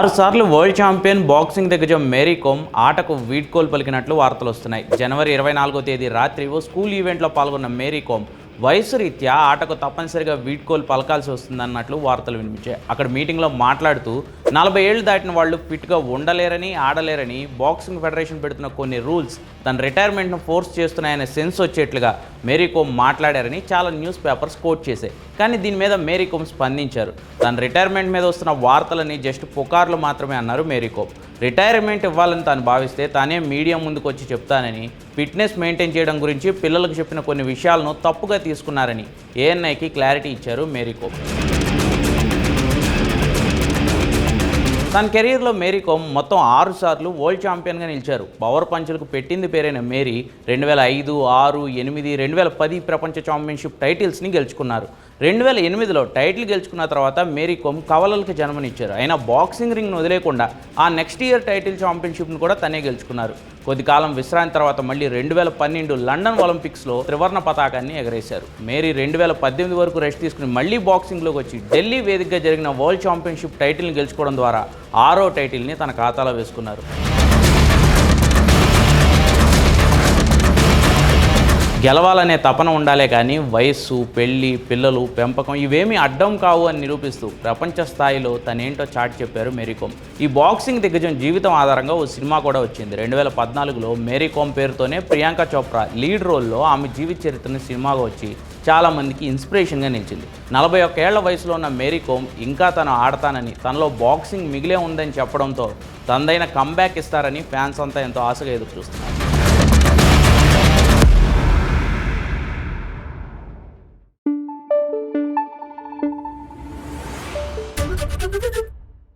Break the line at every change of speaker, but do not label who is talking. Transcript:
ఆరుసార్లు world champion boxing దిగ్గజం మేరీ కోమ్ ఆటకు వీడ్కోలు పలికినట్లు వార్తలు వస్తున్నాయి. జనవరి ఇరవై నాలుగో తేదీ రాత్రి ఓ స్కూల్ ఈవెంట్లో పాల్గొన్న మేరీ కోమ్ వయసు రీత్యా ఆటకు తప్పనిసరిగా వీడ్కోలు పలకాల్సి వస్తుందన్నట్లు వార్తలు వినిపించాయి. అక్కడ మీటింగ్లో మాట్లాడుతూ నలభై ఏళ్ళు దాటిన వాళ్ళు ఫిట్గా ఉండలేరని ఆడలేరని బాక్సింగ్ ఫెడరేషన్ పెడుతున్న కొన్ని రూల్స్ తన రిటైర్మెంట్ను ఫోర్స్ చేస్తున్నాయనే సెన్స్ వచ్చేట్లుగా మేరీకోమ్ మాట్లాడారని చాలా న్యూస్ పేపర్స్ కోట్ చేశాయి. కానీ దీని మీద మేరీకోమ్ స్పందించారు. తన రిటైర్మెంట్ మీద వస్తున్న వార్తలని జస్ట్ పుకార్లు మాత్రమే అన్నారు మేరీకోమ్. రిటైర్మెంట్ ఇవ్వాలని తాను భావిస్తే తానే మీడియా ముందుకు వచ్చి చెప్తానని ఫిట్నెస్ మెయింటైన్ చేయడం గురించి పిల్లలకు చెప్పిన కొన్ని విషయాలను తప్పుగా తీసుకున్నారని ఏఎన్ఐకి క్లారిటీ ఇచ్చారు మేరీకోమ్. తన కెరీర్లో మేరీ కోమ్ మొత్తం ఆరు సార్లు వరల్డ్ ఛాంపియన్గా నిలిచారు. పవర్ పంచ్లకు పెట్టింది పేరైన మేరీ రెండు వేల ఐదు ఆరు ఎనిమిది రెండు వేల పది ప్రపంచ ఛాంపియన్షిప్ టైటిల్స్ని గెలుచుకున్నారు. రెండు వేల ఎనిమిదిలో టైటిల్ గెలుచుకున్న తర్వాత మేరీ కోమ్ కవలలకు జన్మనిచ్చారు. అయినా బాక్సింగ్ రింగ్ను వదిలేకుండా ఆ నెక్స్ట్ ఇయర్ టైటిల్ ఛాంపియన్షిప్ను కూడా తనే గెలుచుకున్నారు. కొద్ది కాలం విశ్రాంతి తర్వాత మళ్ళీ రెండు వేల పన్నెండు లండన్ ఒలింపిక్స్లో త్రివర్ణ పతాకాన్ని ఎగరేశారు. మేరీ రెండు వేల పద్దెనిమిది వరకు రెస్ట్ తీసుకుని మళ్ళీ బాక్సింగ్లోకి వచ్చి ఢిల్లీ వేదికగా జరిగిన వరల్డ్ ఛాంపియన్షిప్ టైటిల్ని గెలుచుకోవడం ద్వారా ఆరో టైటిల్ని తన ఖాతాలో వేసుకున్నారు. గెలవాలనే తపన ఉండాలే కానీ వయస్సు పెళ్ళి పిల్లలు పెంపకం ఇవేమీ అడ్డం కావు అని నిరూపిస్తూ ప్రపంచ స్థాయిలో తనేంటో చాట్ చెప్పారు మేరీకోమ్ ఈ బాక్సింగ్ దిగ్గజం జీవితం ఆధారంగా ఓ సినిమా కూడా వచ్చింది. రెండు వేల పద్నాలుగులో మేరీకోమ్ పేరుతోనే ప్రియాంక చోప్రా లీడ్ రోల్లో ఆమె జీవిత చరిత్రని సినిమాగా వచ్చి చాలామందికి ఇన్స్పిరేషన్గా నిలిచింది. నలభై ఒక్క ఏళ్ళ వయసులో ఉన్న మేరీ కోమ్ ఇంకా తను ఆడతానని తనలో బాక్సింగ్ మిగిలే ఉందని చెప్పడంతో తనదైన కంబ్యాక్ ఇస్తారని ఫ్యాన్స్ అంతా ఎంతో ఆశగా ఎదురు చూస్తున్నారు
どどど!